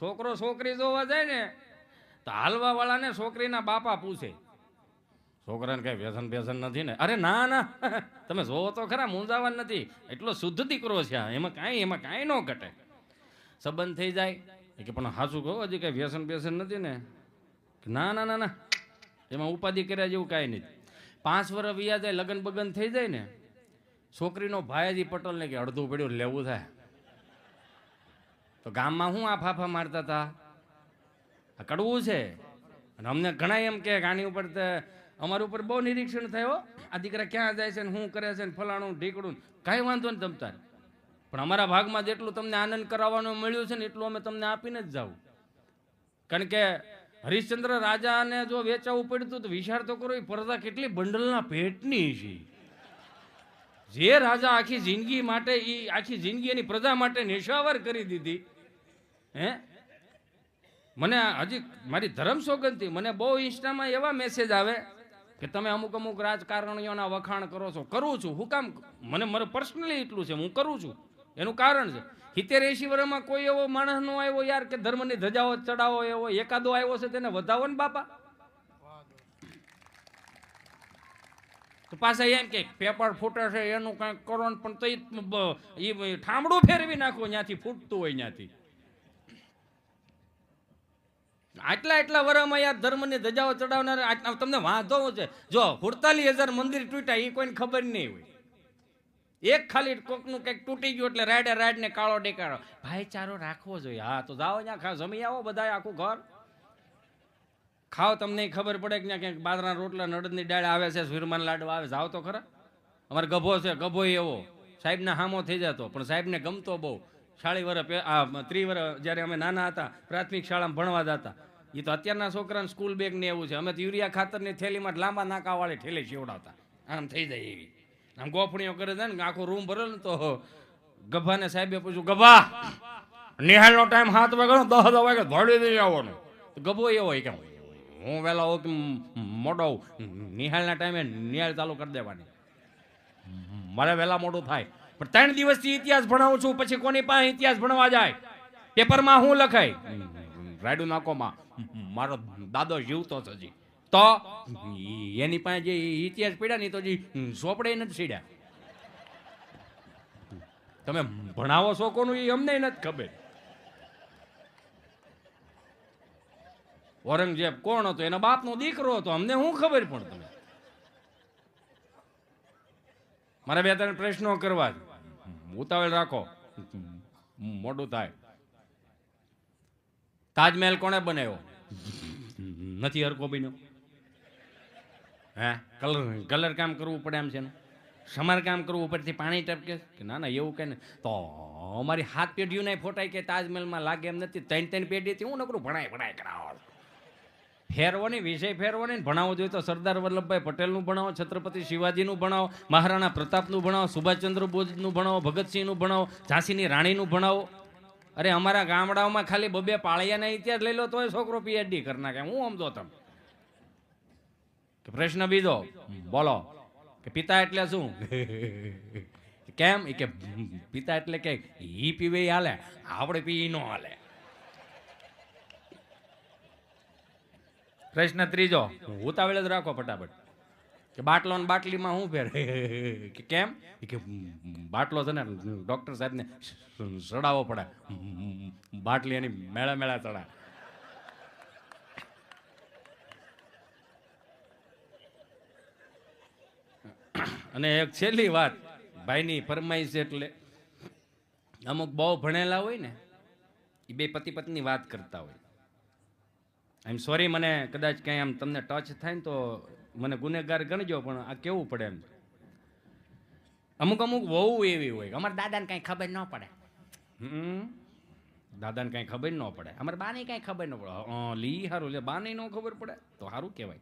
છોકરો છોકરી જોવા જાય ને, તો હાલવા વાળાને છોકરીના બાપા પૂછે. છોકરાને કઈ વ્યસન વ્યસન નથી ને? અરે ના ના, તમે જોવો તો ખરા મૂંઝાવા નથી. એટલો શુદ્ધ દીકરો છે એમાં કાંઈ એમાં કાંઈ ન ઘટે. સંબંધ થઈ જાય. કે, પણ સાચું કહો, હજી કઈ વ્યસન વ્યસન નથી ને? ના ના ના ના. એમાં ઉપાધિ કર્યા જેવું કાંઈ નથી. પાંચ વર્ષ વ્યા જાય લગ્ન બગન થઈ જાય ને, છોકરીનો ભાઈજી પટેલને કે અડધું પડ્યું લેવું થાય. તો ગામમાં શું આ ફાફા મારતા હતા? આ કડવું છે. અને અમને ઘણા એમ કે આની ઉપર અમારા ઉપર બહુ નિરીક્ષણ થયો. આ દીકરા ક્યાં જાય છે ને શું કરે છે ને ફલાણું, ઢીકડું કાંઈ વાંધો નહીં તમતાર. પણ અમારા ભાગમાં જેટલું તમને આનંદ કરાવવાનું મળ્યું છે ને એટલું અમે તમને આપીને જ જાઉં. કારણ કે હરિશ્ચંદ્ર રાજાને જો વેચાવું પડતું તો વિચાર તો કરો, એ પરદા કેટલી બંડલના પેટની છે. જે રાજા આખી જિંદગી માટે એ આખી જિંદગી એની પ્રજા માટે નિશાવર કરી દીધી, હે? મને હજી મારી ધર્મ સોગંદથી મને બહુ ઇન્સ્ટામાં એવા મેસેજ આવે કે તમે અમુક અમુક રાજકારણીઓના વખાણ કરો છો. કરું છું. હું કામ મને મારે પર્સનલી એટલું છે. હું કરું છું. એનું કારણ છે. સિત્તેર એસી વર્ષમાં કોઈ એવો માણસ નો આવ્યો યાર કે ધર્મની ધજાઓ ચડાવો એવો. એકાદો આવ્યો છે તેને વધાવો ને બાપા. પાછા એમ કે પેપર ફૂટે છે, એનું કંઈક કરો પણ એ ઠામડું ફેરવી નાખો ત્યાંથી ફૂટતું હોય ત્યાંથી આટલા એટલા વરમાં યાર ધર્મની ધજાઓ ચડાવનાર તમને વાંધો છે. જો, હુડતાલીસ હજાર મંદિર તૂટ્યા એ કોઈને ખબર નહીં હોય. એક ખાલી કોકનું કંઈક તૂટી ગયું એટલે રાડે રાડને કાળો ડેકાળો ભાઈચારો રાખવો જોઈએ. હા, તો જાઓ ત્યાં જમી આવો બધા આખું ઘર. ખાઓ તમને ખબર પડે કે ક્યાંક બાજરા રોટલા નડદની ડાળ આવે છે સુરમાન લાડવા આવે જાવ તો ખરા? અમારે ગભો છે, ગભો એવો. સાહેબને હામો થઈ જતો, પણ સાહેબને ગમતો બહુ. શાળી વર્ષ આ ત્રી વર જ્યારે અમે નાના હતા, પ્રાથમિક શાળામાં ભણવા જતા. એ તો અત્યારના છોકરાને સ્કૂલ બેગ ને એવું છે. અમે તો યુરિયા ખાતરની થેલીમાં લાંબા નાકાવાળી ઠેલી શિવડાવતા. આમ થઈ જાય એવી. આમ ગોફણીઓ કરે છે ને આખો રૂમ ભરેલો ને તો ગભાને સાહેબે પૂછ્યું, ગભા, નિહાળનો ટાઈમ હાથ વાગ્યો દસ વાગે ધોડી દઈ આવવાનો. ગભો એવો હોય કે હું વહેલા હોઉં કે મોડો નિહાળના ટાઈમે નિહાળ ચાલુ કરી દેવાની. મારે વહેલા મોડું થાય. પણ ત્રણ દિવસથી ઇતિહાસ ભણાવું છું, પછી કોની પાસે ઇતિહાસ ભણવા જાય? પેપરમાં શું લખાય? રાયડું નાકોમાં મારો દાદો જીવતો છે હજી. તો એની પાસે જે ઇતિહાસ પીડ્યા ને તો હજી સોપડે નથી સીડ્યા. તમે ભણાવો છો કોનું એ અમને નથી ખબર. ઔરંગઝેબ કોણ હતો? એના બાપનો દીકરો હતો. અમને શું ખબર પણ તમે? મારે બે ત્રણ પ્રશ્નો કરવા ઉતાવળ રાખો. મોટું થાય. તાજમહેલ કોણે બનાવ્યો? નથી હરકો બન્યો. હે? કલર કલર કામ કરવું પડે એમ છે ને? સમાર કામ કરવું ઉપરથી પાણી ટપકે કે ના ના, એવું કંઈ તો અમારી હાથ પેઢીઓને ફોટા કે તાજમહેલમાં લાગે એમ નથી. ત્રણ ત્રણ પેઢીથી હું નકરું ભણાય ભણાય કરાવો. ફેરવો નહીં વિષય ફેરવો નહીં ભણાવો જોઈએ તો સરદાર વલ્લભભાઈ પટેલનું ભણાવો, છત્રપતિ શિવાજીનું ભણાવો, મહારાણા પ્રતાપનું ભણાવો, સુભાષચંદ્ર બોઝનું ભણાવો, ભગતસિંહનું ભણાવો, ઝાંસીની રાણીનું ભણાવો. અરે અમારા ગામડાઓમાં ખાલી બબે પાળિયાના ઇતિહાસ લઈ લો તોય છોકરો પીએચડી કરી નાખે. હું સમજો તમે? પ્રશ્ન બીજો. બોલો. કે પિતા એટલે શું? કેમ? કે પિતા એટલે કે ઈ પીવે હાલે. આપણે પી નો હાલે. પ્રશ્ન ત્રીજો, ઉતાવળ જ રાખો ફટાફટ. કે બાટલો ને બાટલીમાં શું ફેર? કે કેમ? કે બાટલો છે ને, ડોક્ટર સાહેબને સડાવવો પડે. બાટલી એની મેળા મેળા ચડા અને એક છેલ્લી વાત, ભાઈની ફરમાઈશ એટલે, અમુક બહુ ભણેલા હોય ને, એ બે પતિ પત્ની વાત કરતા હોય. આમ સોરી મને કદાચ કંઈ આમ તમને ટચ થાય ને તો મને ગુનેગાર ગણજો પણ આ કેવું પડે એમ? અમુક અમુક વહુ એવી હોય. અમારા દાદાને કાંઈ ખબર ન પડે. હમ. દાદાને કાંઈ ખબર ન પડે. અમારા બાને કાંઈ ખબર ન પડે. લી સારું લે બાને ન ખબર પડે? તો સારું કહેવાય.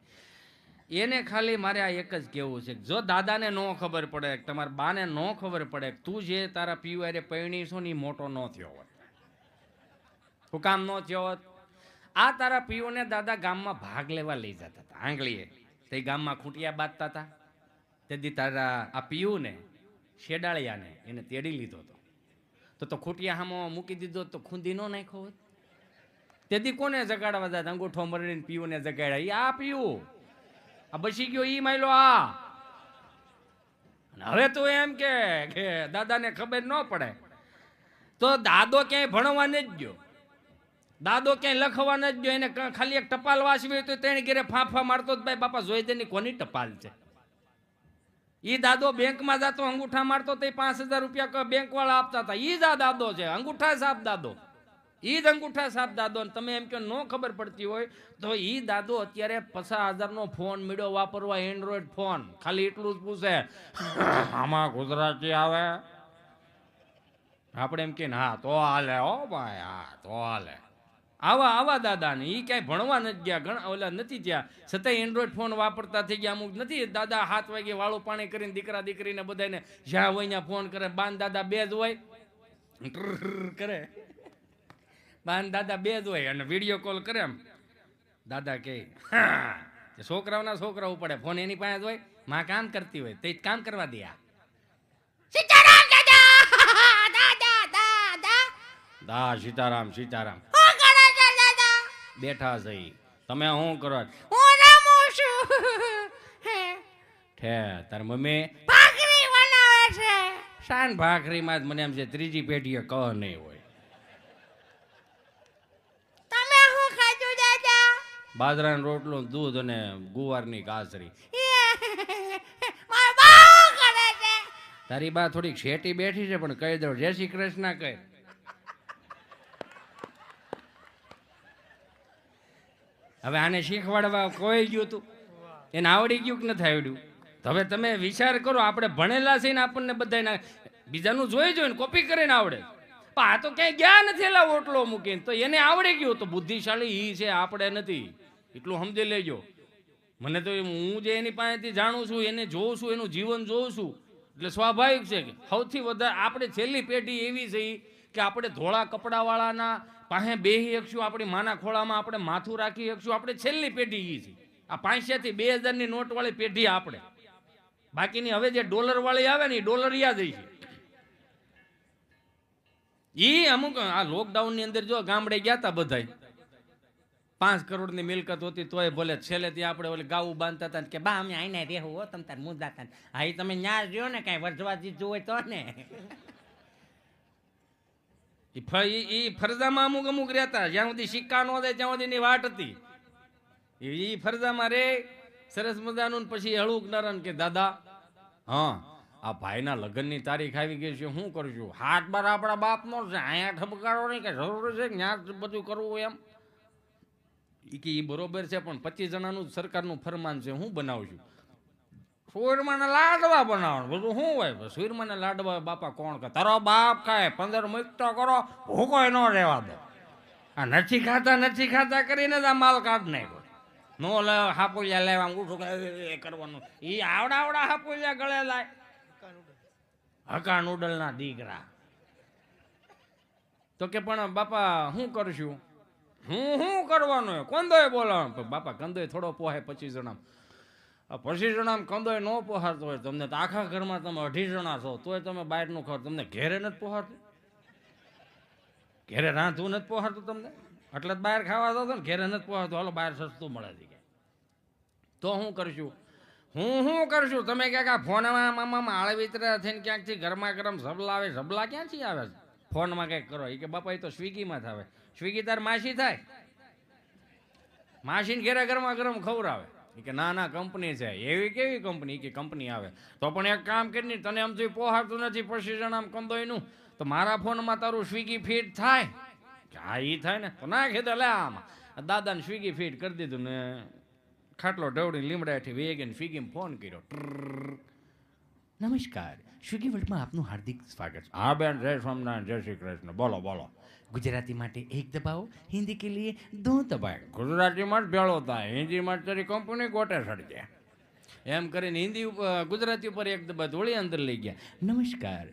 એને ખાલી મારે આ એક જ કહેવું છે કે જો દાદાને ન ખબર પડે તમારા બાને ન ખબર પડે તું જે તારા પીવારે પૈણી છો ને મોટો ન થયો હોત. હું કામ ન થયો હોત. આ તારા પીઓને દાદા ગામમાં ભાગ લેવા લઈ જતા હતા. આંગળીએ. તે ગામમાં ખૂંટિયા બાંધતા હતા. તેથી તારા આ પીયુને શેડાળિયાને એને તેડી લીધો હતો. તો તો ખૂંટિયા હામો મૂકી દીધો તો ખૂંદી ન નાખ્યો હોત. તેથી કોને જગાડવા દાદા? અંગૂઠો મરડીને પીવું ને જગાડ્યા. એ આ પીવું આ બસી ગયો, ઈ માયલો આ. હવે તો એમ કે દાદાને ખબર ન પડે. તો દાદો ક્યાંય ભણવાને જ ગયો. દાદો ક્યાંય લખવા ન જ ગયો એને ખાલી એક ટપાલ વાંચવી હોય તો તેણે ઘેરે ફાંફા મારતો જ ભાઈ, બાપા જોઈ દેની કોની ટપાલ છે? એ દાદો બેંકમાં જતો, અંગૂઠા મારતો તો પાંચ હજાર રૂપિયા બેંક વાળા આપતા હતા. એ જ આ દાદો છે, અંગૂઠા સાપ દાદો. એ જ અંગૂઠા સાપ દાદો. તમે એમ કે ન ખબર પડતી હોય તો એ દાદો અત્યારે પચાસ હજારનો ફોન મીડો વાપરવા એન્ડ્રોઈડ ફોન. ખાલી એટલું જ પૂછે, આમાં ગુજરાતી આવે? આપણે એમ કે હા, તો હાલે હો ભાઈ, હા, તો હાલે. આવા આવા દાદાને એ ક્યાંય ભણવા નથી ગયા ઘણા ઓલા નથી ત્યાં છતાંય એન્ડ્રોઈડ ફોન વાપરતા થઈ ગયા અમુક નથી. દાદા હાથ વાગે વાળું પાણી કરીને દીકરા દીકરીને બધાને જ્યાં હોય ત્યાં ફોન કરે. બાન દાદા બે જ હોય. કરે. બાન દાદા બે જ હોય અને વીડિયો કોલ કરે એમ. દાદા કે "હા." છોકરાઓના છોકરા ઉપડે ફોન એની પાસે જ હોય. માં કામ કરતી હોય. તે કામ કરવા દે દા સીતારામ સીતારામ. બેઠા છે તમે શું કરો? છો? હું રમું છું. ઠે તાર મમ્મી. ભાખરી બનાવે છે. શાન ભાખરીમાં જ મને એમ છે ત્રીજી પેઢીએ ક નહીં હોય. તમે શું ખાધું દાદા? બાજરાનો રોટલો દૂધ અને ગુવારની કાસરી તારી બા થોડીક શેટી બેઠી છે પણ કહી દઉં જય શ્રી કૃષ્ણ કહે. હવે આને શીખવાડવા કોઈ ગયું હતું એને આવડી ગયું કે નથી આવડ્યું? તો હવે તમે વિચાર કરો, આપણે ભણેલા છે ને આપણને બધાને બીજાનું જોઈ જોઈને કોપી કરીને આવડે. પણ આ તો ક્યાંય ગયા નથી એલા ઓટલો મૂકીને. તો એને આવડી ગયું, તો બુદ્ધિશાળી ઈ છે, આપણે નથી. એટલું સમજી લેજો. મને તો હું જે એની પાસેથી જાણું છું, એને જોઉં છું, એનું જીવન જોઉં છું, એટલે સ્વાભાવિક છે કે સૌથી વધારે આપણે છેલ્લી પેઢી એવી છે કે આપણે ધોળા કપડાવાળાના પાસે બેહી શકશું, આપણી માના ખોળામાં આપણે માથું રાખી શકશું. આપણે છેલ્લી પેઢી છે. આ પાંચસોથી બે હજારની નોટવાળી પેઢી આપણે. બાકીની હવે જે ડોલર વાળી આવે ને એ ડોલર યાદ છે એ અમુક, આ લોકડાઉનની અંદર જો ગામડે ગયા તા બધાય, પાંચ કરોડની મિલકત હતી તોય ભલે છેલ્લે ત્યાં આપણે ઓલી ગાવું બાંધતા હતા કે, બા, અમે આઈને રહેવું હો, તમ તાર મુદ્દા હતા હા તમે ન્યા રહ્યો ને કાંઈ વરજવા દીધું હોય તો ને. ઈ ફરજામાં અમુક અમુક રહેતા. જ્યાં સુધી સિક્કા નો દે ત્યાં સુધીની વાટ હતી. એ ફરજામાં રે, સરસ મજાનું પછી હળુક નરન કે, દાદા, હા, આ ભાઈના લગ્નની તારીખ આવી ગઈ છે શું કરશું હાથ બાર આપણા બાપનો છે, અહીંયા ઠપકારો નહીં કે જરૂર છે ત્યાં બધું કરવું એમ? એ કે એ બરોબર છે, પણ પચીસ જણાનું સરકારનું ફરમાન છે, હું બનાવું છું? સુરમાના લાડવા બનાવવાનું. બધું શું હોય? સુરમાના લાડવા બાપા કોણ કે તારો બાપ ખાય, પંદર મુકતો કરો ભૂકો ન રહેવા દો. આ નથી ખાતા નથી ખાતા કરીને જ માલ કાઢ નાખ્યો. નો લે, હાપુલિયા લેવા ઉઠું એ કરવાનું. એ આવડા આવડા હાપુલિયા ગળે લાય. હકા નૂડલના દીકરા. તો કે પણ બાપા શું કરશું? હું શું કરવાનું? કંદોય બોલાવાનું બાપા કંદોય થોડો પોહે પચીસ જણા પચીસ જણા કંદોય ન પોહાતો હોય, તમને તો આખા ઘરમાં તમે અઢી જણા છો, તોય તમે બહારનું ખાવ તમને ઘેરે નથી પોહાતું ઘેરે રાંધવું નથી પોહાતું તમને. એટલે જ બહાર ખાવા દો ને, ઘેરે નથી પોહાતું હાલો, બહાર સસ્તું મળે છે તો શું કરશું હું શું કરશું તમે ક્યાંક આ ફોનમાં મામામાં આળવિતરા થઈને ક્યાંકથી ગરમા ગરમ ઝબલા આવે, ઝબલા ક્યાંથી આવે? છે ફોનમાં કંઈક કરો. એ કે બાપા એ તો સ્વિગીમાં થાવે સ્વિગી તાર માસી થાય? માસીને ઘેરે ગરમા ગરમ ખવડાવે. કે ના ના કંપની છે. એવી કેવી કંપની? કે કંપની આવે. તો પણ એક કામ કરીને તને આમ જોઈ પોહાતું નથી, પછી જણામ કંદોયનું. તો મારા ફોનમાં તારું સ્વિગી ફીટ થાય. હા એ થાય ને. તો નાખી દે, લે આમાં. દાદાને સ્વિગી ફીટ કરી દીધું ને ખાટલો ઢવડી લીમડાથી વેગીને સ્વિગીમાં ફોન કર્યો. નમસ્કાર. સ્વિગી વર્લ્ડમાં આપનું હાર્દિક સ્વાગત છે. હા, બેન, જય સ્વામિનારાયણ, જય શ્રી કૃષ્ણ. બોલો બોલો. ગુજરાતી માટે એક દબાવો હિન્દી કે લીએ દો દબાવો ગુજરાતીમાં જ ભેળો થાય. હિન્દી માટે તારી કંપની ગોટે સડજે એમ કરીને હિન્દી ઉપર ગુજરાતી ઉપર એક દબા ધોળી અંદર લઈ ગયા. નમસ્કાર.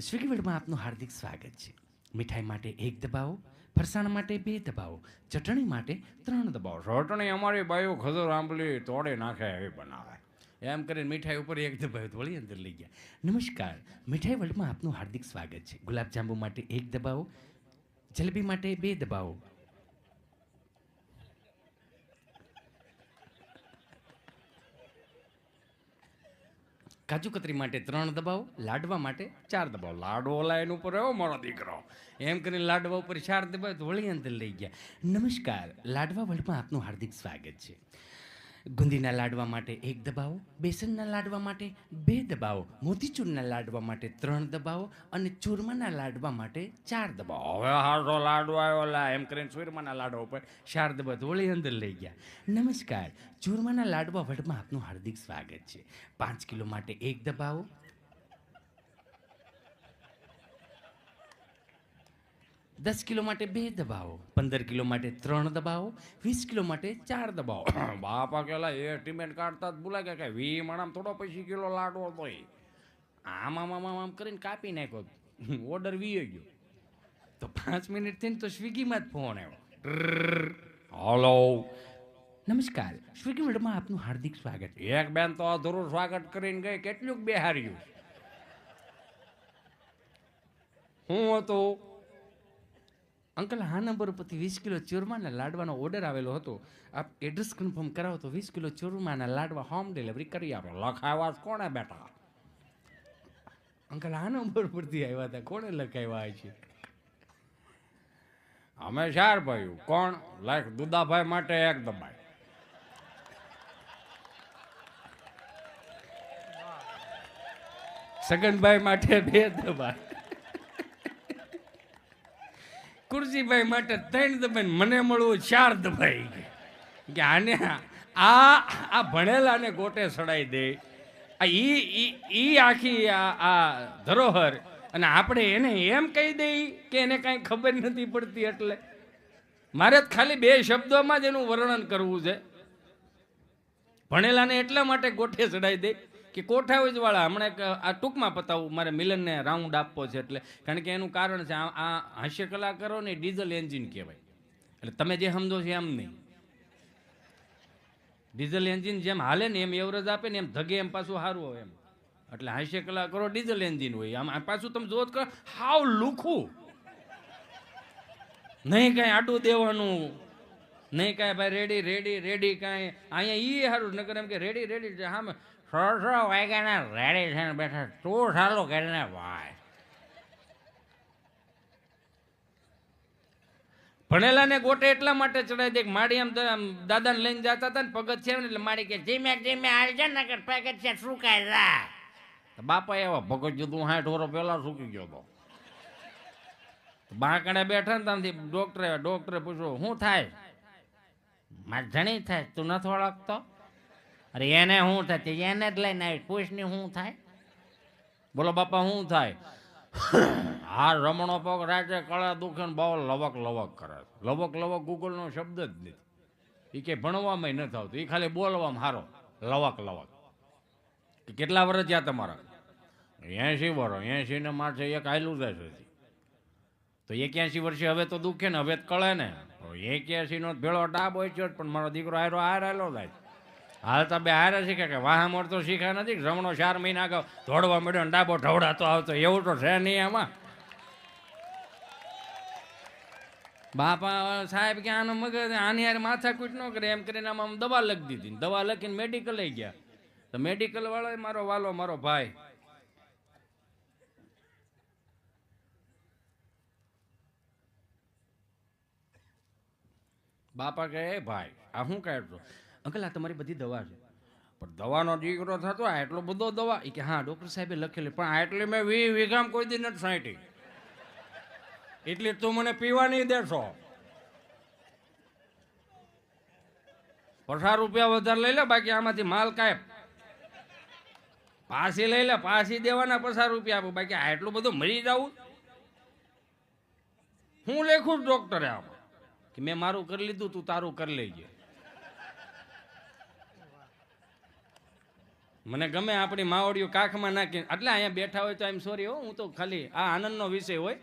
સ્વીગી વર્લ્ડમાં આપનું હાર્દિક સ્વાગત છે. મીઠાઈ માટે એક દબાવો ફરસાણ માટે બે દબાવો ચટણી માટે ત્રણ દબાવો. ચટણી અમારી બાયો ખજૂર આંબલી તોડે નાખે એવી બનાવે. એમ કરીને મીઠાઈ ઉપર એક દબાવ્યું ધોળી અંદર લઈ ગયા. નમસ્કાર. મીઠાઈ વર્લ્ડમાં આપનું હાર્દિક સ્વાગત છે. ગુલાબજાંબુ માટે એક દબાવો જલેબી માટે બે દબાવો. કાજુ કતરી માટે ત્રણ દબાવો, લાડવા માટે ચાર દબાવો. લાડવો લાઈન ઉપર આવ્યો મારો દીકરો. એમ કરીને લાડવા ઉપર ચાર દબાવ તો વળી અંદર લઈ ગયા. નમસ્કાર, લાડવા વર્લ્ડમાં આપનું હાર્દિક સ્વાગત છે. ગુંદીના લાડવા માટે એક દબાવો, બેસનના લાડવા માટે બે દબાવો, મોતીચૂરના લાડવા માટે ત્રણ દબાવો અને ચૂરમાના લાડવા માટે ચાર દબાવો. હવે હારો લાડવા આવ્યો લા એમ કરીને ચૂરમાના લાડવા ઉપર ચાર દબાવ ધોળી અંદર લઈ ગયા. નમસ્કાર, ચૂરમાના લાડવા વડમાં આપનું હાર્દિક સ્વાગત છે. પાંચ કિલો માટે એક દબાવો દસ કિલો માટે બે દબાવો પંદર કિલો માટે ત્રણ દબાવો વીસ કિલો માટે ચાર દબાવો. બાપા કેલા એ ટીમેન્ટ કાઢતા જ ભૂલા ગયા કે વી મણામ થોડો પૈસી કિલો લાડવો હતો આમ આમ આમ આમ કરીને કાપી નાખ્યો. ઓર્ડર વી ગયો. તો પાંચ મિનિટ થઈને તો સ્વિગીમાં જ ફોન આવ્યો. હલો. નમસ્કાર. સ્વિગી વર્લ્ડમાં આપનું હાર્દિક સ્વાગત. એક બેન તો અધૂરું સ્વાગત કરીને ગઈ કેટલુંક બિહાર્યું. હું હતું? અંકલ, આ નંબર ઉપરથી વીસ કિલો ચૂરમાના લાડવાનો ઓર્ડર આવેલો હતો. આપ એડ્રેસ કન્ફર્મ કરાવો તો વીસ કિલો ચૂરમાના લાડવા હોમ ડિલિવરી કરી આપો. લખાવા કોણે બેટા અંકલ, આ નંબર પરથી આવ્યા હતા. કોણે લખાવ્યા છે? અમે ચાર ભાઈ કોણ? લાઈક દુદાભાઈ માટે એક દબાઈ. સગનભાઈ માટે બે દબાઈ. કુરજીભાઈ માટે ત્રણ દબાઈ મને મળવું ચાર દબાઈ કે આને આ આ ભણેલાને ગોટે સડાઈ દે. આ ઈ ઈ આખી આ આ ધરોહર. અને આપણે એને એમ કહી દઈ કે એને કાંઈ ખબર નથી પડતી એટલે. મારે ખાલી બે શબ્દોમાં જ એનું વર્ણન કરવું છે. ભણેલાને એટલા માટે ગોઠે ચડાઈ દે કે કોઠાવીજ વાળા હમણાં એક આ ટૂંકમાં પતાવું, મારે મિલનને રાઉન્ડ આપવો છે એટલે. કારણ કે એનું કારણ છે, આ હાસ્ય કલાકારો ને ડીઝલ એન્જિન કહેવાય. એટલે તમે જે સમજો છો એમ નહીં. ડીઝલ એન્જિન જેમ હાલે ને એમ એવરેજ આપે ને એમ ધગે એમ પાછું સારું હોય એમ. એટલે હાસ્ય કલાકારો ડીઝલ એન્જિન હોય. આમ પાછું તમે જોત કરો હાવ લુખું. નહીં કાંઈ આડું દેવાનું. નહીં કાંઈ ભાઈ રેડી રેડી રેડી કાંઈ. અહીંયા એ સારું નગર એમ કે રેડી રેડી હા છ વાગ્યાના રેડી થઈને બેઠા તું સારું કરીને ભાઈ? ભણેલાને ગોટે એટલા માટે ચડાઈ દે માડી આમ દાદાને લઈને જતા હતા ને ને એટલે માડી કે ધીમે ધીમે આવજે ને કે છે સુકાય કાય રા બાપા એવા ભગત તું હાઠ વરો પેલા સૂકી ગયો તો. બાંકડે બેઠા ને ત્યાંથી ડોક્ટરે ડોક્ટરે પૂછ્યું, શું થાય? મારે જણી થાય, તું નથી ઓળખતો? અરે એને શું થાય? તે એને જ લઈને આવી. પૂછની શું થાય? બોલો બાપા, શું થાય? હા રમણો પગ રાજે કળા દુખે બહુ લવક લવક કરે. લવક લવક ગૂગલનો શબ્દ જ નથી. એ કે ભણવામાં નથી આવતું. એ ખાલી બોલવામાં હારો. લવક લવક. કેટલા વર્ષ થયા તમારા? એંશી વર્ષ. એસી ને માથે એક આયલું છે તો એક્યાસી વર્ષે હવે તો દુખે ને, હવે કળે ને. એક્યાસી નો ભેળો ડાબ હોય છે, પણ મારો દીકરો હારો હાર હાલો થાય હાલતા બે હારે શીખે કે વાહ મોડ તો શીખ્યા નથી જમણો ચાર મહિના અગાઉ ધોડવા મળ્યો ને ડાબો ઢવડાતો આવતો, એવું તો છે નહીં એમાં. બાપા સાહેબ કે આનો મગજ, આની યાર માથા કૂટ ન કરે, એમ કરીને આમાં આમ દવા લખી દીધી દવા લખીને મેડિકલ ગયા. તો મેડિકલ વાળો મારો વાલો, મારો ભાઈ. બાપા કહે, "એ ભાઈ, આ શું કાઢશો અંકલ, આ તમારી બધી દવા છે. પણ દવાનો દીકરો થતો આ એટલો બધો દવા. કે, હા, ડૉક્ટર સાહેબે લખેલી, પણ એટલે મેં વી વીઘામ કોઈ દી નથી સાંટી એટલે તું મને પીવા નહીં દેશો. પચાસ રૂપિયા વધારે લઈ લે, બાકી આમાંથી માલ કાંઈ પાછી લઈ લે, પાછી દેવાના પચાસ રૂપિયા આપો. બાકી આ એટલું બધું મરી જવું. હું લેખું ડોક્ટરે આમાં. કે મેં મારું કરી લીધું, તું તારું કરી લેજે. મને ગમે આપણી માવડીઓ કાખમાં નાખી એટલે અહીંયા બેઠા હોય તો એમ સોરી હો, હું તો ખાલી આ આનંદનો વિષય હોય,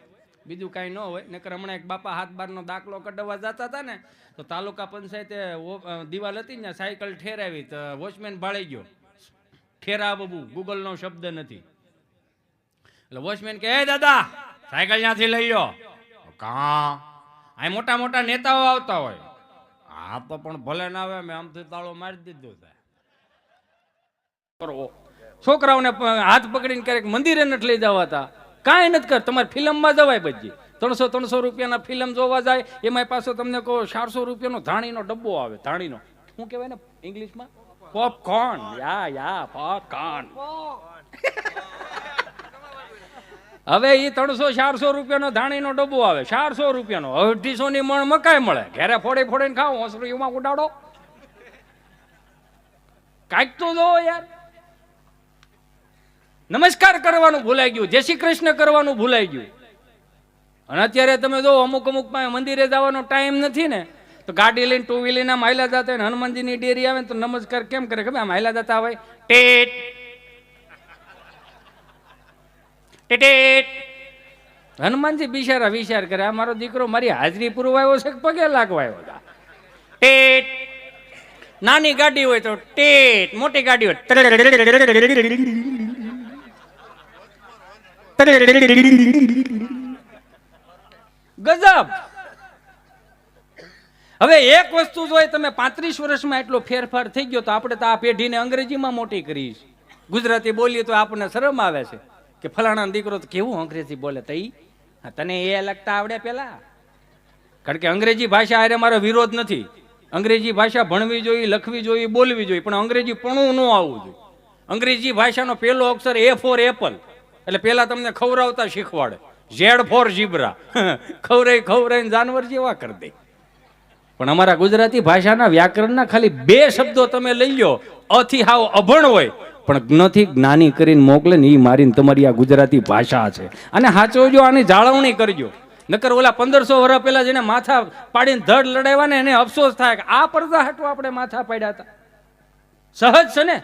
બીજું કાંઈ ન હોય. નકર હમણાં એક બાપા હાથ બારનો દાખલો કઢાવવા જતા હતા ને, તો તાલુકા પંચાયતે દિવાલ હતી ને, સાયકલ ઠેરાવી તો વોચમેન ભાળી ગયો. ઠેરા બબુ ગૂગલનો શબ્દ નથી. એટલે વોચમેન કે હે દાદા, સાયકલ ત્યાંથી લઈ લો કા? આ મોટા મોટા નેતાઓ આવતા હોય. આ તો પણ ભલે ના આવે મેં આમથી તાળો મારી દીધો છે. કરવો. છોકરાઓને હાથ પકડીને ક્યારેક મંદિરે નથી લઈ જવાતા. કાંઈ નથી કર, તમારે ફિલ્મમાં જવાય બધી. ત્રણસો ત્રણસો રૂપિયાના ફિલ્મ જોવા જાય એમાં પાછો તમને કહો, ચારસો રૂપિયાનો ધાણીનો ડબ્બો આવે, ધાણીનો. શું કહેવાય ને ઇંગ્લિશમાં? પોપકોર્ન યા યા પોપકોર્ન હવે એ ત્રણસો ચારસો રૂપિયાનો ધાણીનો ડબ્બો આવે, ચારસો રૂપિયાનો. અઢીસો ની મણ મકાઈ મળે. ઘેરે ફોડે ફોડે ખાવ ખાઓ એમાં ઉડાડો. કાંઈક તો જો યાર. નમસ્કાર કરવાનું ભૂલાઈ ગયું. જય શ્રી કૃષ્ણ કરવાનું ભૂલાઈ ગયું. અને અત્યારે તમે જો અમુક અમુક મંદિરે જવાનો ટાઈમ નથી ને, તો ગાડી લઈને ટુ વ્હીલર આમ માયલા જતા હોય ને, હનુમાનજીની ડેરી આવે તો નમસ્કાર કેમ કરે? ખબર? આમ જતા હોય. ટેટ. ટેટેટ. હનુમાનજી બિચારા વિચાર કરે, આ મારો દીકરો મારી હાજરી પુરવાયો છે કે પગે લાગવાયો ટેટ. નાની ગાડી હોય તો ટેટ, મોટી ગાડી હોય ગજબ. હવે એક વસ્તુ જોઈએ તમે પાંત્રીસ વર્ષમાં એટલો ફેરફાર થઈ ગયો તો આપણે તો આ પેઢીને અંગ્રેજીમાં મોટી કરી. ગુજરાતી બોલીએ તો આપણને શરમ આવે છે કે ફલાણા દીકરો તો કેવું અંગ્રેજી બોલે તઈ? તને એ લગતા આવડે પેલા? કારણ કે અંગ્રેજી ભાષા અરે મારો વિરોધ નથી. અંગ્રેજી ભાષા ભણવી જોઈએ, લખવી જોઈએ, બોલવી જોઈએ, પણ અંગ્રેજી પણ ન આવવું જોઈએ. અંગ્રેજી ભાષાનો પહેલો અક્ષર એ ફોર એપલ એટલે પહેલાં તમને ખવરાવતા શીખવાડે. ઝેડ ફોર જીબ્રા ખવરાઈ ખવરાઈને જાનવર જેવા કરી દે. પણ અમારા ગુજરાતી ભાષાના વ્યાકરણના ખાલી બે શબ્દો તમે લઈ લો અથી હાવ અભણ હોય. પણ જ્ઞથી જ્ઞાની કરીને મોકલે ને એ મારીને તમારી આ ગુજરાતી ભાષા છે. અને સાચવજો આની જાળવણી કરજો. નકર ઓલા પંદરસો વર્ષ પહેલા જેને માથા પાડીને ધડ લડાવ્યા ને એને અફસોસ થાય કે આ પડદા હાટું આપણે માથા પાડ્યા હતા સહજ છે ને?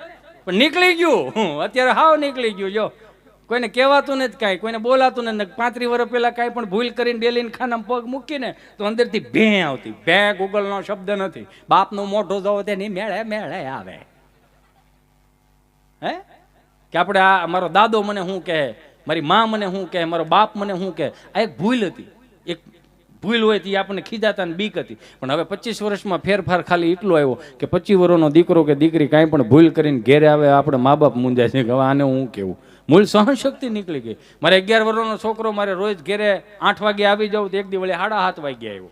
પણ નીકળી ગયું. અત્યારે હાવ નીકળી ગયું, જો. કોઈને કહેવાતું નથી કાંઈ, કોઈને બોલાતું નથી. પાંત્રી વર્ષ પહેલાં કાંઈ પણ ભૂલ કરીને ડેલીને ખાનામાં પગ મૂકીને તો અંદરથી ભે આવતી. ભે ગૂગલનો શબ્દ નથી. બાપનું મોઢું તે તેની મેળે મેળે આવે. હે? કે આપણે આ મારો દાદો મને શું કહે? મારી મા મને શું કહે? મારો બાપ મને શું કહે? આ એક ભૂલ હતી. એક ભૂલ હોય તે આપણને ખીજાતા ને બીક હતી. પણ હવે પચીસ વર્ષમાં ફેરફાર ખાલી એટલો આવ્યો કે પચીસ વર્ષનો દીકરો કે દીકરી કાંઈ પણ ભૂલ કરીને ઘેરે આવે, આપણે મા બાપ મૂંઝાય છે કે આને હું કેવું? મૂળ સહનશક્તિ નીકળી ગઈ. મારે અગિયાર વર્ષનો છોકરો મારે રોજ ઘેરે આઠ વાગે આવી જાઉં તો એક દિવસ સાડા સાત વાગે આવ્યો.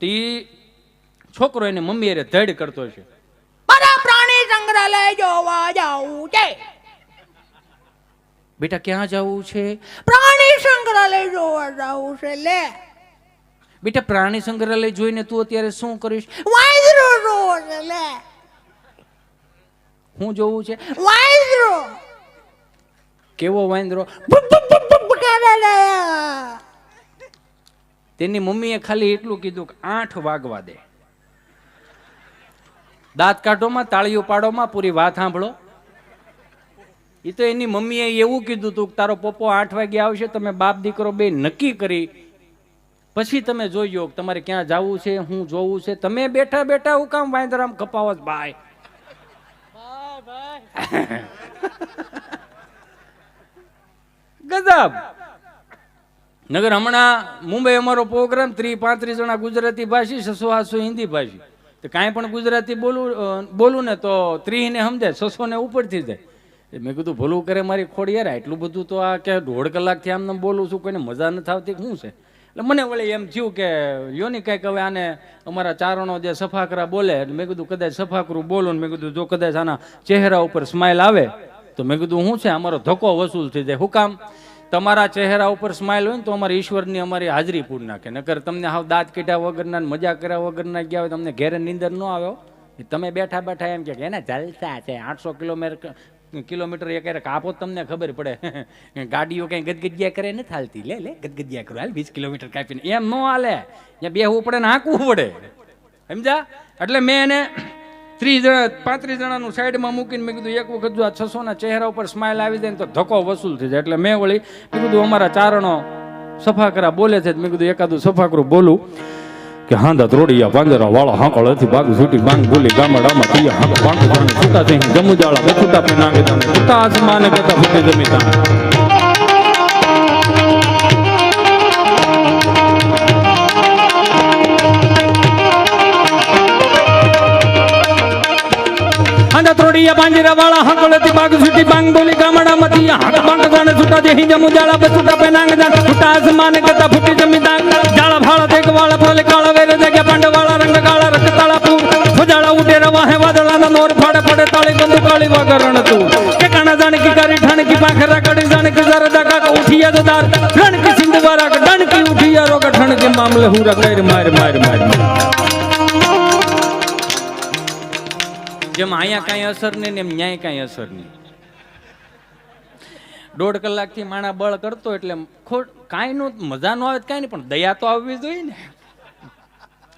તે છોકરો એને મમ્મી અરે ધડ કરતો છે. મારા પ્રાણી સંગ્રહાલય જોવા જાવું છે. બેટા ક્યાં જવું છે? પ્રાણી સંગ્રહાલય જોવા જવું છે લે. બેટા પ્રાણી સંગ્રહાલય જોઈને તું અત્યારે શું કરીશ? વાંદરો જોવો છે લે. હું જોવું છે વાંદરો કેવો વાંદરો લે તેની મમ્મીએ ખાલી એટલું કીધું કે આઠ વાગવા દે દાંત કાઢોમાં તાળીઓ પાડોમાં પૂરી વાત સાંભળો એ તો એની મમ્મીએ એવું કીધું હતું કે તારો પપ્પો આઠ વાગે આવશે તમે બાપ દીકરો બે નક્કી કરી પછી તમે જોઈજો કે તમારે ક્યાં જવું છે હું જોવું છે તમે બેઠા બેઠા હું કામ વાંદરામ કપાવો ભાઈ ગજબ. નગર હમણાં મુંબઈ અમારો પ્રોગ્રામ ત્રી પાંત્રીસ જણા ગુજરાતી ભાષી છસો આઠસો હિન્દી ભાષી. તો કાંઈ પણ ગુજરાતી બોલું બોલું ને તો ત્રીસને સમજાય છસો ને ઉપરથી જાય. મેં કીધું, ભૂલું કરે મારી ખોડ યાર એટલું બધું તો આ કે દોઢ કલાકથી આમને બોલું છું, કોઈને મજા નથી આવતી, શું છે? એટલે મને વળી એમ થયું કે, યોની કંઈક હવે આને અમારા ચારણો જે સફાકરા બોલે મેં કીધું કદાચ સફાકરું બોલું મેં કીધું, જો કદાચ આના ચહેરા ઉપર સ્માઇલ આવે, તો મેં કીધું શું છે? અમારો ધક્કો વસૂલ થઈ જાય. હુકામ કામ? તમારા ચહેરા ઉપર સ્માઇલ હોય ને, તો અમારી ઈશ્વરની અમારી હાજરી પૂરી નાખે. નકર તમને હાવ દાંત કીટ્યા વગરના મજા કર્યા વગરના ગયા હોય, તમને ઘેરે નીંદર ન આવ્યો તમે બેઠા બેઠા એમ કે, એના જલસા છે, આઠસો કિલોમીટર કિલોમીટર એક કાપો તમને ખબર પડે. ગાડીઓ કઈ ગદગદિયા કરે નથી હાલતી. લે લે, ગદગદિયા કરો. હાલ વીસ કિલોમીટર કાપીને. એમ ન હાલે. ત્યાં બેહવું પડે ને હાંકવું પડે. સમજા? એટલે મેં એને ત્રીસ જણા, પાંત્રીસ જણાનું સાઈડમાં મૂકીને મેં કીધું, એક વખત જો આ છસોના ચહેરા ઉપર સ્માઇલ આવી જાય ને તો ધક્કો વસૂલ થઈ જાય. એટલે મેં વળી મેં કીધું, અમારા ચારણો સફાકરા બોલે છે મેં કીધું, એકાદું સફાકરું બોલું. કે હાંધા ત્રોડિયા પાંજરા વાળા હાંકળ હતી બાગ છૂટી બાંગ બોલી ગામડામાં તિયા હાંક બાંગ બાંગ છૂટા થઈ જમુજાળા બખુટા પે નાગે તાને છૂટા આસમાને કહેતા ફૂટે જમી તા ત્રોડિયા પાંજરા વાળા હકળતી બાગ સુટી બાંગ બોલી ગામડા મતી હાક બાંગ જાણે છૂટા જે હિંજા મુજાળા બે છૂટા પે નાંગ છૂટા આસમાન કતા ફૂટી જમી દાંગ જાળા ભાળા દેખ વાળા ફોલે કાળા વેરે જગ્યા પાંડ વાળા રંગ કાળા રંગ તાળા પૂર ફજાળા ઉડે રવા હે વાદળાના નોર ફાડે પડે તાળી ગંદુ કાળી વાગરણ તું. કે કાણા જાણ કી કરી ઠાણ કી પાંખરા કડી જાણ કી જરદા કાક ઉઠિયા તો દાર ઠણ કી સિંધવારા કે ડણ કી ઉઠિયા રો કે કે મામલે હું કર માર માર માર માર. જેમ અહીંયા કાંઈ અસર નહીં એમ ન્યાય કાંઈ અસર નહીં. દોઢ કલાકથી માણા બળ કરતો એટલે ખોટ, કાંઈ નો, મજા ન આવે કાંઈ નહીં, પણ દયા તો આવવી જોઈએ ને.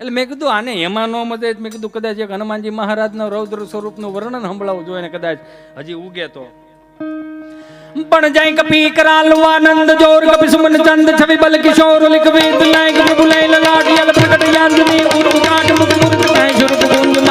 એટલે મેં કીધું, આને એમાં ન મજા મેં કીધું, કદાચ એક હનુમાનજી મહારાજના રૌદ્ર સ્વરૂપનું વર્ણન સંભળાવવું જોઈએ ને કદાચ. હજી ઉગે તો. પણ જાય કપી કરાલ આનંદ જોર, કપી સુમન ચંદ છવિ બલ કિશોર લિખ વેદ નાયક, પ્રભુ લલાટ, યલ પ્રગટ યાંજની ઉર્વ કાટ મુખ મુખ કાય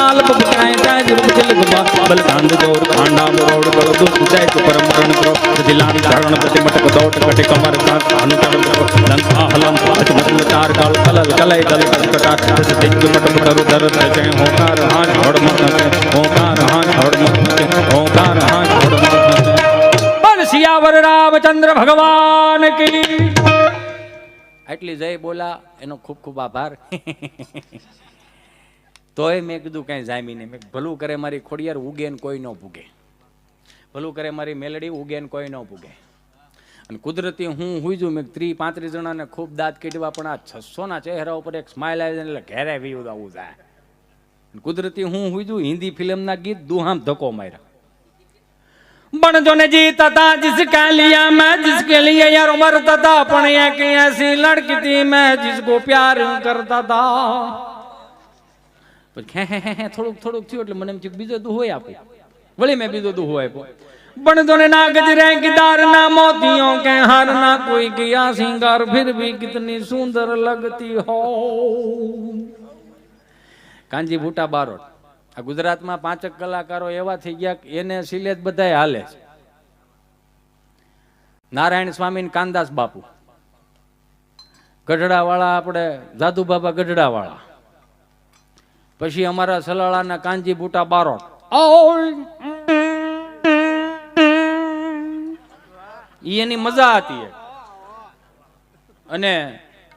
પગ કાય તાજ ચલ ગુબા બલ કાંદ જોર ખાંડા મોરોડ બલ દુસ્ત જય તુ પરમ મરણ કરો દિલાન ધારણ પ્રતિ મટક દોટ કટે કમર સાત અનુ તણ કરો લંકા હલમ અચ મતલ તાર કાલ કલલ કલય કલ કટકા રસ દિગ્ગ મટ મટરુ દર જય હોકાર હાન હોડ મત હોકાર હાન હોડ મત હોકાર હાન હોડ મત બોલ સિયાવર રામચંદ્ર ભગવાન કી આટલી જય બોલા એનો ખૂબ ખૂબ આભાર. તોય મેં કીધું કાંઈ જામી નહીં મેં કીધું, ભલું કરે મારી ખોડિયાર ઉગે ને કોઈ ન પૂગે ભલું કરે મારી મેલડી ઉગે ને કોઈ ન પૂગે અને કુદરતી હું હુઈજું મેં ત્રી પાંત્રીસ જણાને ખૂબ દાંત કીધવા પણ આ છસો ના ચહેરા ઉપર એક સ્માઇલ આવી જાય ને એટલે ઘેરે વીવું આવું જાય અને કુદરતી હું હુઈજું હિન્દી ફિલ્મના ગીત દુહામ ધક્કો માર્યા बन जो ने जीता था जिसका लिया मैं जिसके लिए यार मरता था पण एक ऐसी लड़की थी मैं जिसको प्यार करता था પછી હે હે હે હે થોડુંક થોડુંક થયું એટલે મને એમ થયું કે બીજો દુહો આપો વળી મેં બીજો દુહો આપ્યો बन जो ने ना गजरे गिदार ना मोतियों के हार ना कोई किया सिंगार फिर भी कितनी सुंदर लगती हो કાંજી ભૂટા બારોટ આ ગુજરાતમાં પાંચક કલાકારો એવા થઈ ગયા કે એને સિલેજ બધાય હાલે છે નારાયણ સ્વામી ને કાનદાસ બાપુ ગઢડાવાળા આપણે જાદુ બાબા ગઢડાવાળા પછી અમારા સલાળાના કાંજી બુટા બારો એની મજા હતી અને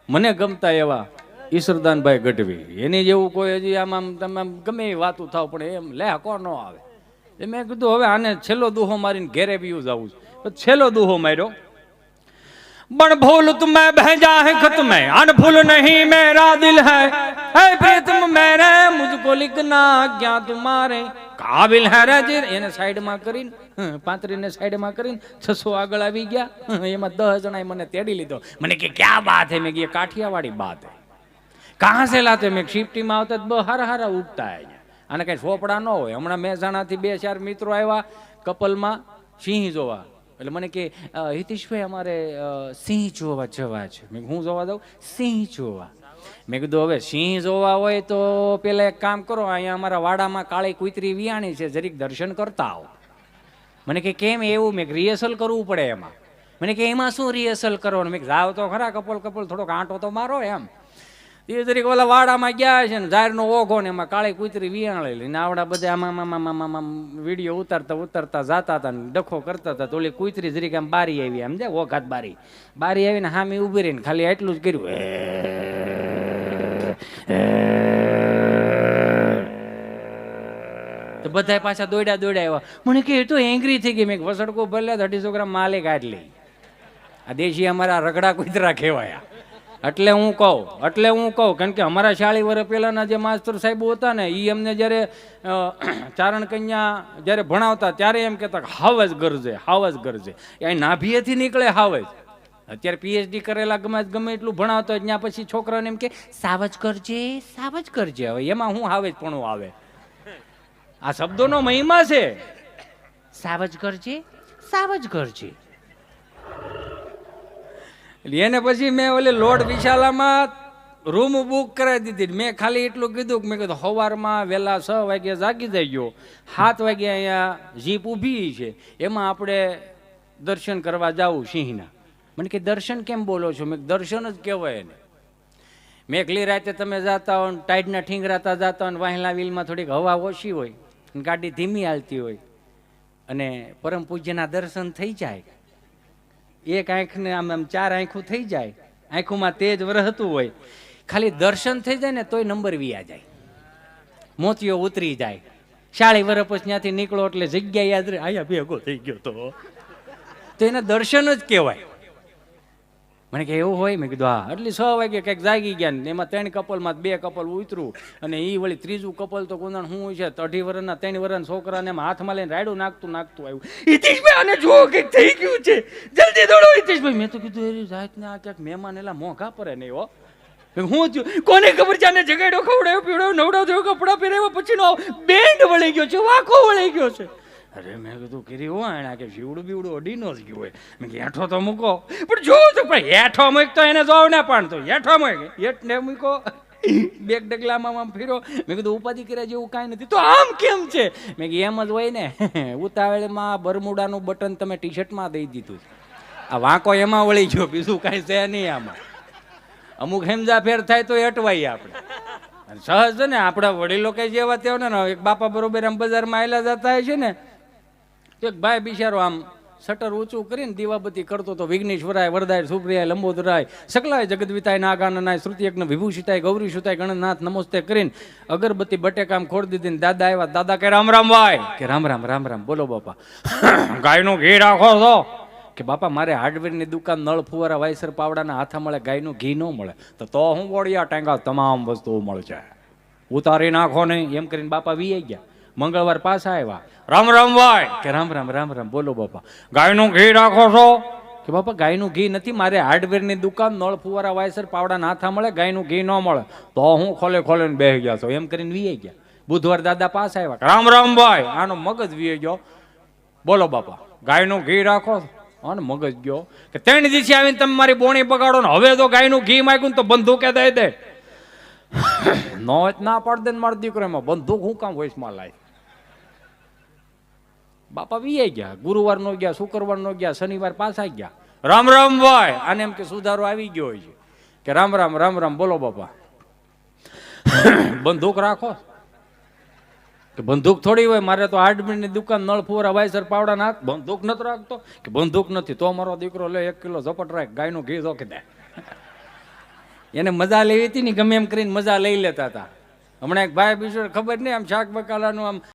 મને ગમતા એવા ઈશ્વરદાનભાઈ ગઢવી. એની જેવું કોઈ હજી આમ આમ તમે આમ ગમે એ વાતું થાવ, પણ એમ લે કોણ ન આવે? એ મેં કીધું, હવે આને છેલ્લો દુહો મારીને ઘેરે બી જવું છે. છેલ્લો દુહો માર્યો. પણ ભૂલ તુમે ભેજા હે ખત મેં અનફૂલ નહીં મેરા દિલ હૈ. है प्रीतम मेरे मुझको लिखना क्या तुम्हारे કાબિલ હે રાજી એને સાઈડમાં કરીને હં, પાંત્રીને સાઈડમાં કરીને છસો આગળ આવી ગયા હં, એમાં દસ જણાએ મને તેડી લીધો મને કે ક્યાં બાત હે મેં કીધું કાઠિયાવાડી બાત હે કહાં સે લાતે મેં શિફ્ટીમાં આવતા તો બહુ હારા હારા ઉગતા હે આને કઈ ચોપડા ન હોય હમણાં મહેસાણાથી બે ચાર મિત્રો આવ્યા કપલમાં સિંહ જોવા એટલે મને કે અ, હિતેશભાઈ અમારે અ, સિંહ જોવા જવા છે મેં કીધું, હું જોવા દઉં સિંહ જોવા મેં કીધું, હવે સિંહ જોવા હોય તો પેલા એક કામ કરો, અહીંયા અમારા વાડામાં કાળી કુતરી વિયાણી છે, જરીક દર્શન કરતા આવો. મને કે, કેમ એવું? મેં રિહર્સલ કરવું પડે એમાં. મને કે, એમાં શું રિહર્સલ કરવાનું? મેં જાવ તો ખરા કપોલ કપલ થોડોક આંટો તો મારો એમ. એ તરીકે ઓલા વાડામાં ગયા છે ને ઝાડનો ઓઘો ને એમાં કાળી કુતરી વિયાણેલી ને આવડા બધા આમાં આમાં આમાં આમાં વીડિયો ઉતારતા ઉતારતા જાતા હતા ને, ડખો કરતા હતા, તો ઓલી કુતરી જરીક આમ બારી આવી એમ જે ઓઘાત બારી. બારી આવીને હામી ઊભી રહીને ખાલી એટલું જ કર્યું. તો બધા પાછા દોડ્યા દોડ્યા આવ્યા. મને કે, એ તો એંગ્રી થઈ ગઈ. મેં વસડકો ભલે, અઢીસો ગ્રામ માલે કાઢ લઈ આ દેશી અમારા રગડા કુતરા કહેવાયા. એટલે હું કહું, એટલે હું કહું, કારણ કે અમારા શાળી વર્ષ પહેલાંના જે માસ્તર સાહેબો હતા ને એ અમને જ્યારે ચારણ કન્યા જ્યારે ભણાવતા, ત્યારે એમ કહેતા કે, હાવ જ ગરજે, હાવ જ ગરજે. એ નાભીએથી નીકળે, હાવ જ. અત્યારે પીએચડી કરેલા ગમે ગમે એટલું ભણાવતો હોય, ત્યાં પછી છોકરાને એમ કે, સાવજ કરજે સાવજ કરજે. હવે એમાં હું આવે જ પણ આવે. આ શબ્દોનો મહિમા છે. સાવજ કરજે સાવજ કરજે. એને પછી મેં ઓલે લોડ વિશાલામાં રૂમ બુક કરાવી દીધી. મેં ખાલી એટલું કીધું કે મેં કીધું સવારમાં વહેલા છ વાગે જાગી જાય ગયો સાત વાગે અહીંયા જીપ ઊભી છે. એમાં આપણે દર્શન કરવા જાવું સિંહના. મને કે, દર્શન કેમ બોલો છો? મેં દર્શન જ કહેવાય એને. મેઘલી રાતે તમે જાતા હો ટાઈડના ઠીંગરાતા જાતા હો વાહેલા વાહિલા વિલમાં થોડીક હવા ઓછી હોય ગાડી ધીમી હાલતી હોય અને પરમ પૂજ્યના દર્શન થઈ જાય. એક આંખને આમ આમ ચાર આંખું થઈ જાય. આંખોમાં તેજ વરહતું હોય. ખાલી દર્શન થઈ જાય ને તોય નંબર વિયા જાય. મોતીઓ ઉતરી જાય. શાળી વર્ષ પછી ત્યાંથી નીકળો એટલે જગ્યા યાદ રહે. આયા ભેગો થઈ ગયો તો. તો એને દર્શન જ કહેવાય. મને કે એવું હોય? મેં કીધું, હા. એટલે છ વાગે કંઈક જાગી ગયા ને એમાં ત્રણ કપલમાં બે કપલ ઉતરું અને એ વળી ત્રીજું કપલ તો કોણ શું છે અઢી વર્ષના ત્રણ વર્ષના છોકરાને એમ હાથમાં લઈને રાયડું નાખતું નાખતું આવ્યું. હિતેશભાઈ, આને જુઓ કંઈક થઈ ગયું છે. જલ્દી દોડો હિતેશભાઈ. મેં તો કીધું એ જાતને આ ક્યાંક મહેમાન એલા મોંઘા પડે નહીં હો. હું થયું કોને ખબર છે આને જગાડ્યો, ખવડાયો, પીવડાયો નવડાવ્યો કપડાં પછી પછીનો બેન્ડ વળી ગયો છે, વાંકો વળી ગયો છે. અરે, મેં કીધું કીધી હો એના કે જીવડું બીવડું અડીનો જ ગયું હોય. મેં કીધું, હેઠો તો મૂકો. પણ જોઉં છું પણ હેઠો મૂક તો એને જોવ ને પણ તો હેઠો મૂક. હેઠને મૂકો. બેગ ડગલામાં આમ ફેરો. મેં કીધું ઉપાધિ કર્યા જેવું કાંઈ નથી. તો આમ કેમ છે? મેં કીધું, એમ જ હોય ને. ઉતાવળમાં બરમુડાનું બટન તમે ટી શર્ટમાં દઈ દીધું આ વાંકો એમાં વળી ગયો, બીજું કાંઈ છે નહીં આમાં. અમુક હેમજા ફેર થાય તો અટવાઈએ આપણે. સહજ છે ને, આપણા વડીલો કઈ જેવા તેઓ ને એક બાપા બરોબર આમ બજારમાં આવેલા જતા હોય છે ને તો એક ભાઈ બિચારો આમ શટર ઊંચું કરીને દીવાબત્તી કરતો તો વિઘ્નેશ્વરાય વરદાય સુપ્રિયાય લંબોદરાય સકલાય જગદવિતાય નાગાનનાય શ્રુતિયજ્ઞ વિભૂષિતાય ગૌરી સુતાય ગણનાથ નમસ્તે કરીને અગરબત્તી બટેકામ ખોડ દીધી ને દાદા આવ્યા. દાદા કે રામ રામ ભાઈ. કે રામ રામ રામ રામ. બોલો બાપા. ગાયનું ઘી રાખો છો? કે બાપા મારે હાર્ડવેરની દુકાન નળ ફુવારા વાયસર પાવડાના હાથા મળે ગાયનું ઘી ન મળે. તો તો હું વળિયા ટાંગા તમામ વસ્તુઓ મળશે. ઉતારી નાખો નહીં. એમ કરીને બાપા વી ગયા. મંગળવાર પાછા આવ્યા. રામ રામ ભાઈ. કે રામ રામ રામ રામ બોલો બાપા. ગાયનું ઘી રાખો છો? કે બાપા ગાયનું ઘી નથી મારે હાર્ડવેરની દુકાન નળ ફુવારા વાયસર પાવડા નાથા મળે ગાયનું ઘી ન મળે. તો હું ખોલે ખોલે બે ગયા છો. એમ કરીને વીએ ગયા. બુધવાર દાદા પાસે આવ્યા. રામ રામ ભાઈ. આનો મગજ વીએ ગયો. બોલો બાપા ગાયનું ઘી રાખો અને મગજ ગયો. કે ત્રણ દિવસે આવીને તમે મારી બોણી બગાડો ને હવે તો ગાયનું ઘી માગ્યું તો બંદૂકે દઈ દે. નો ના પાડ દે ને મારો દીકરો એમાં. બંદૂક હું કામ વોઇસમાં લાય બાપા વીએ ગયા ગુરુવાર નો ગયા શુક્રવાર નો ગયા શનિવાર પાછા ગયા. રામ રામ ભાઈ. આને એમ કે સુધારો આવી ગયો હોય છે. કે રામ રામ રામ રામ બોલો બાપા. બંદૂક રાખો. કે બંદૂક થોડી હોય મારે તો હાર્ડવેરની દુકાન નળ ફુવારા વાયસર પાવડા નાખ. બંદૂક નથી રાખતો. કે બંદૂક નથી તો મારો દીકરો લે એક કિલો ઝપટ રાખ ગાયનું ઘી જોકી દે. એને મજા લેવી હતી ને ગમે એમ કરીને મજા લઈ લેતા હતા. હમણાં એક ભાઈ બીજું ખબર નહીં આમ શાક બકાલાનું આમ